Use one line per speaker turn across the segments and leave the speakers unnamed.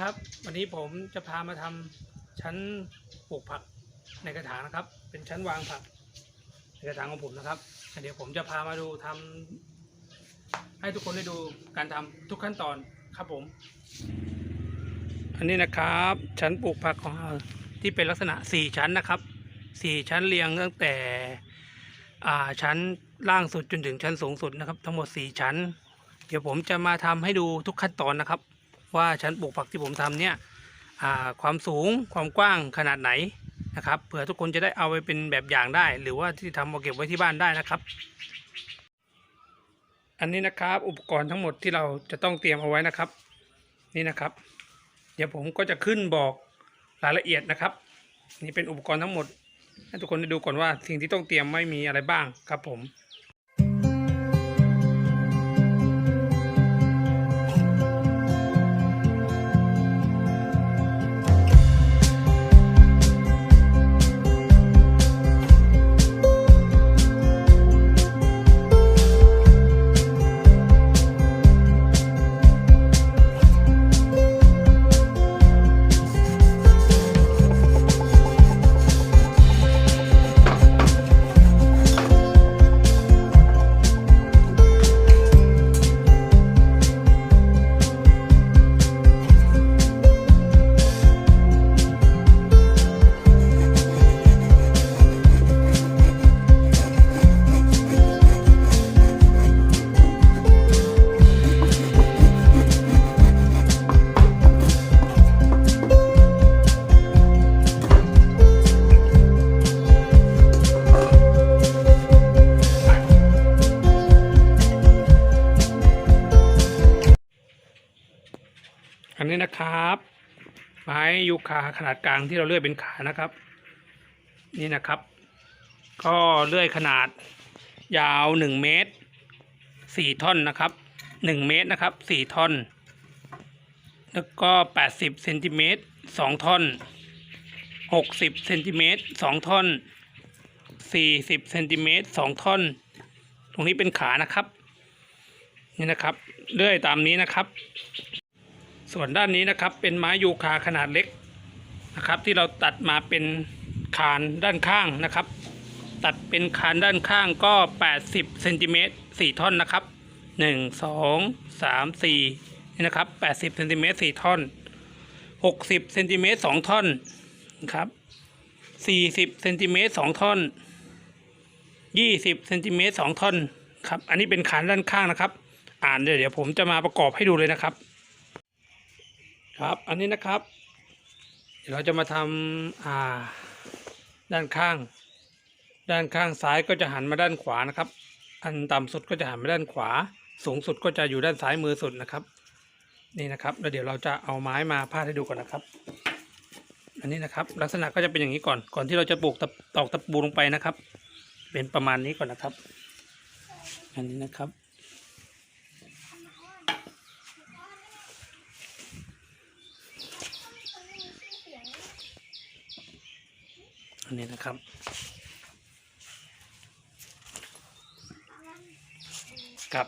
ครับ วันนี้ผมจะพามาทำชั้นปลูกผักในกระถางนะครับ เป็นชั้นวางผักในกระถางของผมนะครับเดี๋ยวผมจะพามาดูทำให้ทุกคนได้ดูการทำทุกขั้นตอนครับผม อันนี้นะครับ ชั้นปลูกผักของเราที่เป็นลักษณะ 4 ชั้นนะครับ4ชั้นเรียงตั้งแต่ชั้นล่างสุดจนถึงชั้นสูงสุดนะครับ ทั้งหมด 4 ชั้น เดี๋ยวผมจะมาทำให้ดูทุกขั้นตอนนะครับ ว่าชั้นปลูกผักที่ผมทำเนี่ยความสูงความกว้างขนาดไหนนะครับเผื่อทุกคนจะได้เอาไปเป็นแบบอย่างได้ หรือว่าที่ทำเอาเก็บไว้ที่บ้านได้นะครับ อันนี้นะครับอุปกรณ์ทั้งหมดที่เราจะต้องเตรียมเอาไว้นะครับ นี่นะครับ เดี๋ยวผมก็จะขึ้นบอกรายละเอียดนะครับ นี่เป็นอุปกรณ์ทั้งหมดให้ทุกคนได้ดูก่อนว่าสิ่งที่ต้องเตรียมไม่มีอะไรบ้างครับผม ยูคาขนาดกลางที่เราเลื่อยเป็นขานะครับ นี่นะครับ ก็เลื่อยขนาดยาวหนึ่งเมตรสี่ท่อนนะครับหนึ่งเมตรนะครับสี่ท่อน แล้วก็แปดสิบเซนติเมตรสองท่อนหกสิบเซนติเมตรสองท่อนสี่สิบเซนติเมตรสองท่อน ตรงนี้เป็นขานะครับ นี่นะครับเลื่อยตามนี้นะครับ ส่วนด้านนี้นะครับเป็นไม้ยูคาขนาดเล็กนะครับ ที่เราตัดมาเป็นคานด้านข้างนะครับ ตัดเป็นคานด้านข้างก็ 80เซนติเมตร4ท่อนนะครับ 1 2 3 4นี่นะครับ 80เซนติเมตร4ท่อน 60เซนติเมตร2ท่อนนะครับ40เซนติเมตร2ท่อน 20เซนติเมตร2ท่อนครับอันนี้เป็นคานด้านข้างนะครับ อ่านเดี๋ยวเดี๋ยวผมจะมาประกอบให้ดูเลยนะครับ ครับ อันนี้นะครับ เดี๋ยวเราจะมาทำอ่า ด้านข้าง ด้านข้างซ้ายก็จะหันมาด้านขวานะครับ อันต่ำสุดก็จะหันมาด้านขวา สูงสุดก็จะอยู่ด้านซ้ายมือสุดนะครับ นี่นะครับ แล้วเดี๋ยวเราจะเอาไม้มาพาดให้ดูก่อนนะครับ อันนี้นะครับ ลักษณะก็จะเป็นอย่างนี้ก่อน ก่อนที่เราจะปลูกตะตอกตะปูลงไปนะครับ เป็นประมาณนี้ก่อนนะครับ อันนี้นะครับ อันนี้นะครับ ครับ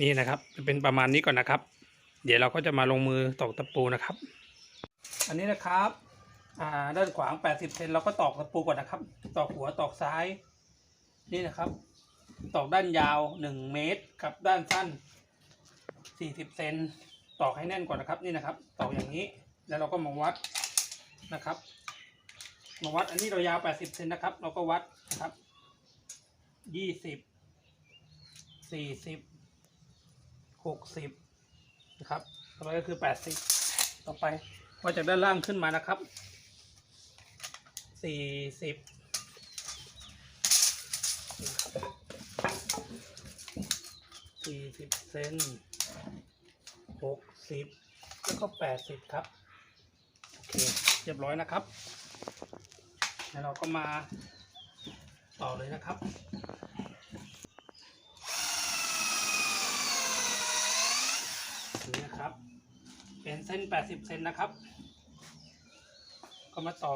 นี่นะครับจะเป็นประมาณนี้ก่อนนะครับ เดี๋ยวเราก็จะมาลงมือตอกตะปูนะครับ อันนี้นะครับด้านขวาง 80เซนเราก็ตอกตะปูก่อนนะครับ ตอกหัวตอกซ้าย นี่นะครับ ตอกด้านยาว 1 เมตรกับด้านสั้น 40เซนตอกให้แน่นก่อนนะครับ นี่นะครับ ตอกอย่างนี้ แล้วเราก็มาวัดนะครับ มาวัดอันนี้เรายาว 80เซนนะครับ เราก็วัดนะครับ 20 40 60 นะครับต่อไปก็คือ 80 ต่อไปวัดจากด้านล่างขึ้นมานะครับ 40 40เซน60แล้วก็80ครับ โอเค เรียบร้อยนะครับ แล้วเราก็มาต่อเลยนะครับนี่นะครับ เป็นเส้น 80 เซนนะครับ ก็มาต่อ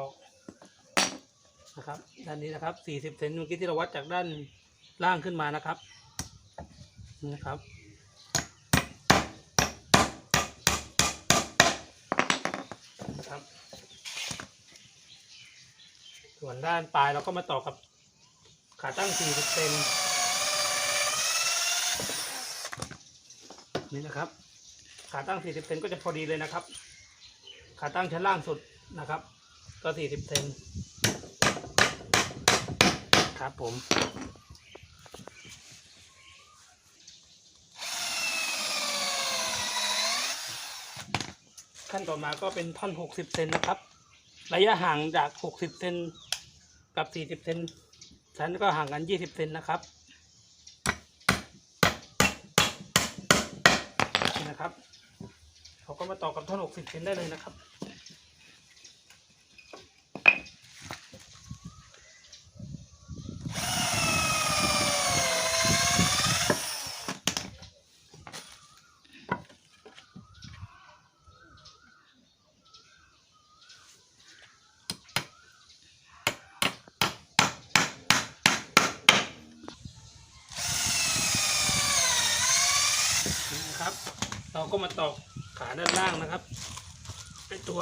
นะครับ ด้านนี้นะครับ 40 เซนเมื่อกี้ที่เราวัดจากด้านล่างขึ้นมานะครับนี่นะครับ ส่วนด้านปลายเราก็มาต่อกับขาตั้ง 40 เซนนี่นะครับ ขาตั้ง 40 เซนก็จะพอดีเลยนะครับ ขาตั้งชั้นล่างสุดนะครับ ก็ 40 เซนครับผมขั้นต่อมาก็เป็นท่อน 60 เซนนะครับ ระยะห่างจาก 60 เซน กับ40เซนชั้นก็ห่างกัน20เซนนะครับนี่นะครับเขาก็มาต่อกับท่อน60เซนได้เลยนะครับ นี่นะครับ เรา ก็มาตอกขาด้านล่างนะครับเป็นตัว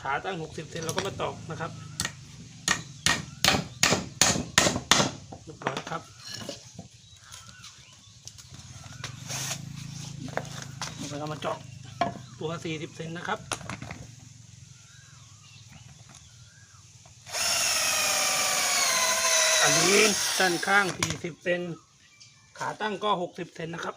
ขาตั้ง 60เซนเราก็มาตอกนะครับเรียบร้อยครับเราก็มาเจาะตัว 40เซนนะครับอันนี้ด้านข้าง 40เซนขาตั้งก็ 60เซนนะครับ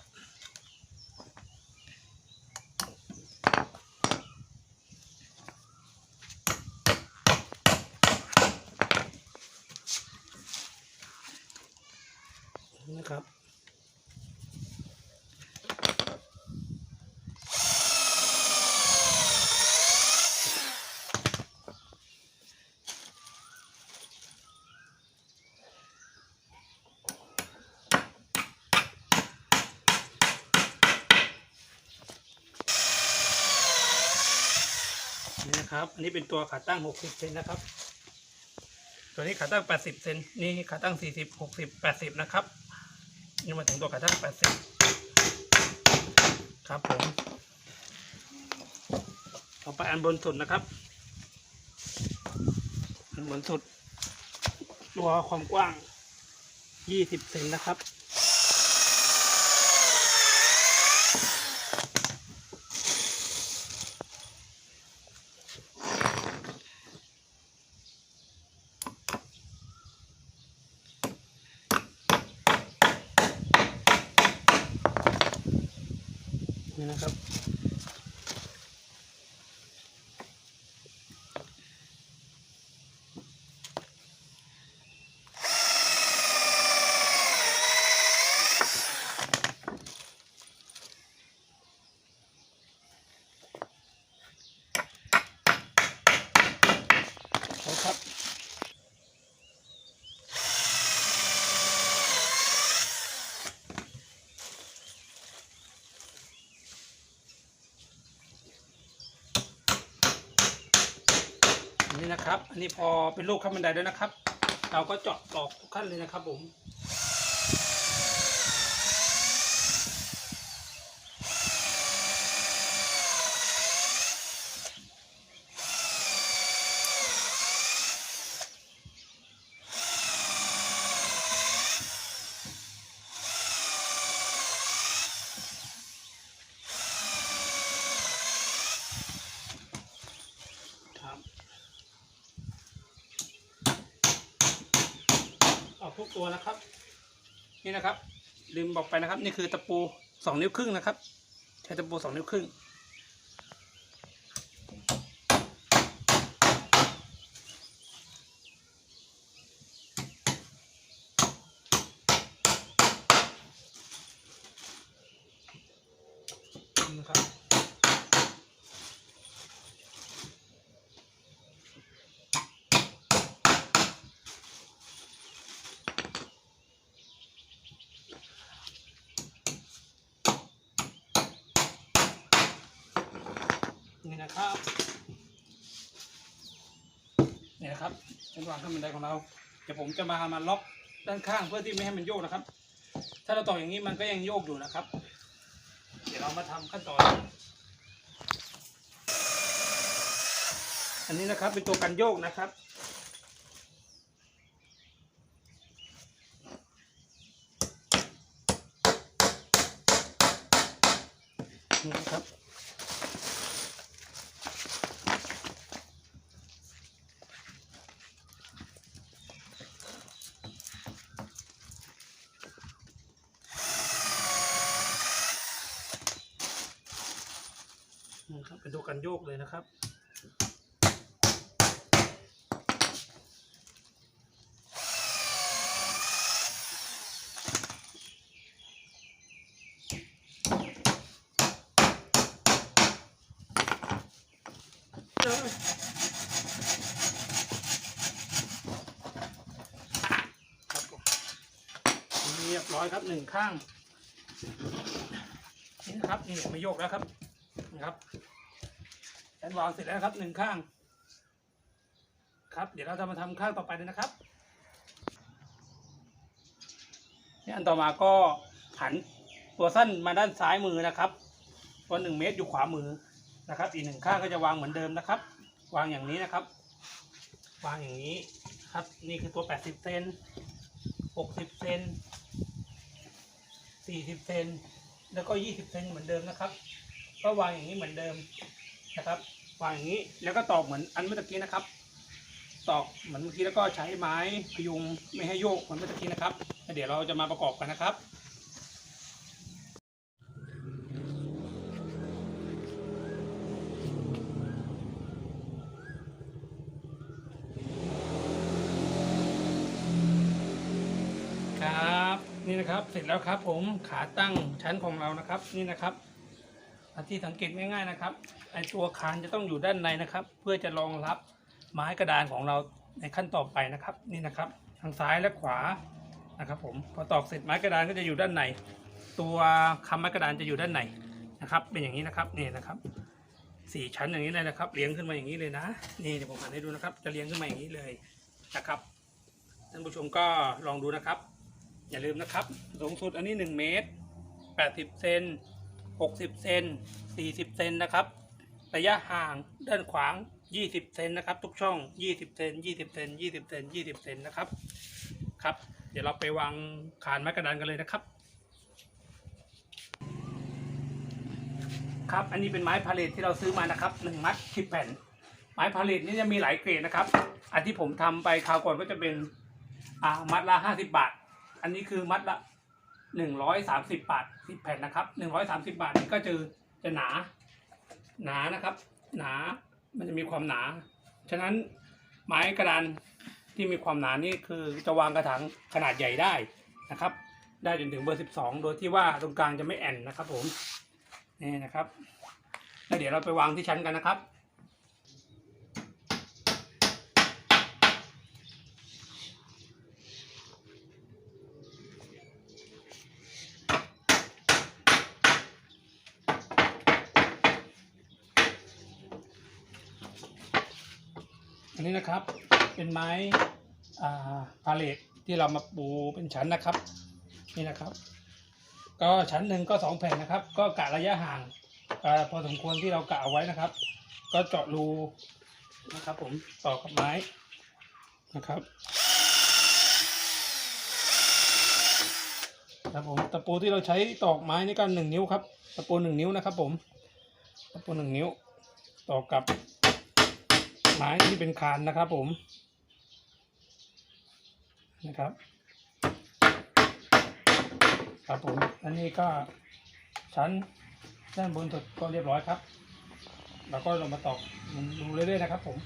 นะครับ อันนี้เป็นตัวขาตั้ง 60เซนนะครับ ตัวนี้ขาตั้ง 80เซนนี่ขาตั้ง 40 60 80 นะครับ นี่มาถึงตัวขาตั้ง 80 ครับผมต่อไปอันบนสุดนะครับ อันบนสุด ตัวความกว้าง 20เซนนะครับ นะครับ นี่นะครับ อันนี้พอเป็นรูปขั้นบันไดแล้วนะครับ เราก็เจาะตอกทุกขั้นเลยนะครับผม ทุกตัวนะครับ นี่นะครับ ลืมบอกไปนะครับ นี่คือตะปูสองนิ้วครึ่งนะครับ ใช้ตะปูสองนิ้วครึ่ง นะครับนี่นะครับเป็นวางขั้นบันไดของเราเดี๋ยวผมจะมามาล็อกด้านข้างเพื่อที่ไม่ให้มันโยกนะครับ ถ้าเราต่ออย่างนี้มันก็ยังโยกอยู่นะครับ เดี๋ยวเรามาทำขั้นตอน อันนี้นะครับเป็นตัวกันโยกนะครับนี่นะครับ วกันโยกเลยนะครับครับผมเรียบร้อยครับหนึ่งข้างนี่นะครับนี่ไม่โยกแล้วครับนะครับ แอนวางเสร็จแล้วครับหนึ่งข้าง ครับ เดี๋ยวเราจะมาทำข้างต่อไปเลยนะครับนี่อันต่อมาก็หันตัวสั้นมาด้านซ้ายมือนะครับตัวหนึ่งเมตรอยู่ขวามือนะครับ อีกหนึ่งข้างก็จะวางเหมือนเดิมนะครับ วางอย่างนี้นะครับ วางอย่างนี้ครับ นี่คือตัว 80 เซน60 เซน40 เซนแล้วก็ 20 เซนเหมือนเดิมนะครับ ก็วางอย่างนี้เหมือนเดิม นะครับวางอย่างนี้แล้วก็ตอกเหมือนอันเมื่อตะกี้นะครับ ตอกเหมือนเมื่อกี้แล้วก็ใช้ไม้พยุงไม่ให้โยกเหมือนเมื่อตะกี้นะครับเดี๋ยวเราจะมาประกอบกันนะครับครับนี่นะครับเสร็จแล้วครับผมขาตั้งชั้นของเรานะครับนี่นะครับ ที่สังเกตง่ายๆนะครับไอตัวคานจะต้องอยู่ด้านในนะครับ เพื่อจะรองรับไม้กระดานของเราในขั้นต่อไปนะครับ นี่นะครับ ทางซ้ายและขวานะครับผมพอตอกเสร็จไม้กระดานก็จะอยู่ด้านใน ตัวคำไม้กระดานจะอยู่ด้านในนะครับ เป็นอย่างนี้นะครับนี่นะครับสี่ชั้นอย่างนี้เลยนะครับเรียงขึ้นมาอย่างนี้เลยนะ นี่เดี๋ยวผมหันให้ดูนะครับ จะเรียงขึ้นมาอย่างนี้เลยนะครับท่านผู้ชมก็ลองดูนะครับ อย่าลืมนะครับสูงสุดอันนี้ 1 เมตร 80 เซน 60 เซน 40 เซนนะครับ ระยะห่างด้านขวาง 20 เซนนะครับ ทุกช่อง 20 เซน 20 เซน 20 เซน 20 เซนนะครับ ครับ เดี๋ยวเราไปวางคานไม้กระดานกันเลยนะครับ ครับ อันนี้เป็นไม้พาเลทที่เราซื้อมานะครับ1มัด10แผ่น ไม้พาเลทนี่จะมีหลายเกรดนะครับ อันที่ผมทำไปคราวก่อนก็จะเป็นอ่ามัดละ 50 บาท อันนี้คือมัดละ หนึ่งร้อยสามสิบบาทสิบแผ่นนะครับหนึ่งร้อยสามสิบาทนี่ก็จะจะหนา หนานะครับ หนา มันจะมีความหนา ฉะนั้นไม้กระดานที่มีความหนานี่คือจะวางกระถางขนาดใหญ่ได้นะครับ ได้จนถึงเบอร์สิบสองโดยที่ว่าตรงกลางจะไม่แอนนะครับผม นี่นะครับ แล้วเดี๋ยวเราไปวางที่ชั้นกันนะครับ อันนี้นะครับเป็นไม้พาเลทที่เรามาปูเป็นชั้นนะครับ นี่นะครับ ก็ชั้นหนึ่งก็สองแผ่นนะครับ ก็กะระยะห่างอพอสมควรที่เรากะเอาไว้นะครับ ก็เจาะรูนะครับ ผมต่อกับไม้นะครับครับผมตะปูที่เราใช้ตอกไม้นี่ก็หนึ่งนิ้วครับ ตะปูหนึ่งนิ้วนะครับ ผมตะปูหนึ่งนิ้วต่อกับ ไม้ที่เป็นคานนะครับผม นะครับ ครับผมอันนี้ก็ชั้นด้านบนสุดก็เรียบร้อยครับ แล้วก็ลงมาตอกดูเรื่อยๆนะครับผม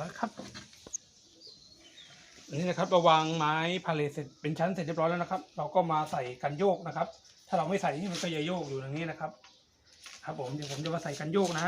ร้อยครับนี่นะครับเราวางไม้พาเลทเสร็จเป็นชั้นเสร็จเรียบร้อยแล้วนะครับ เราก็มาใส่กันโยกนะครับ ถ้าเราไม่ใส่นี่มันก็จะโยกอยู่อย่างนี้นะครับ ครับผมเดี๋ยวผมจะมาใส่กันโยกนะ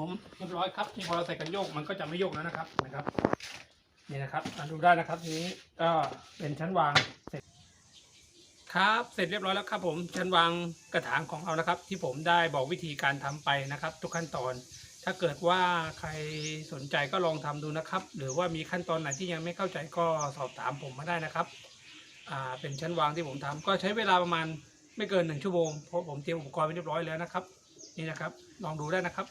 ผมเรียบร้อยครับนี่พอเราใส่กันโยกมันก็จะไม่โยกแล้วนะครับนะครับ นี่นะครับอะดูได้นะครับทีนี้ก็เป็นชั้นวางเสร็จครับ เสร็จเรียบร้อยแล้วครับผมชั้นวางกระถางของเรานะครับ ที่ผมได้บอกวิธีการทำไปนะครับ ทุกขั้นตอน ถ้าเกิดว่าใครสนใจก็ลองทำดูนะครับ หรือว่ามีขั้นตอนไหนที่ยังไม่เข้าใจก็สอบถามผมมาได้นะครับอ่าเป็นชั้นวางที่ผมทำก็ใช้เวลาประมาณไม่เกินหนึ่งชั่วโมงเพราะผมเตรียมอุปกรณ์ไว้เรียบร้อยแล้วนะครับ นี่นะครับ ลองดูได้นะครับ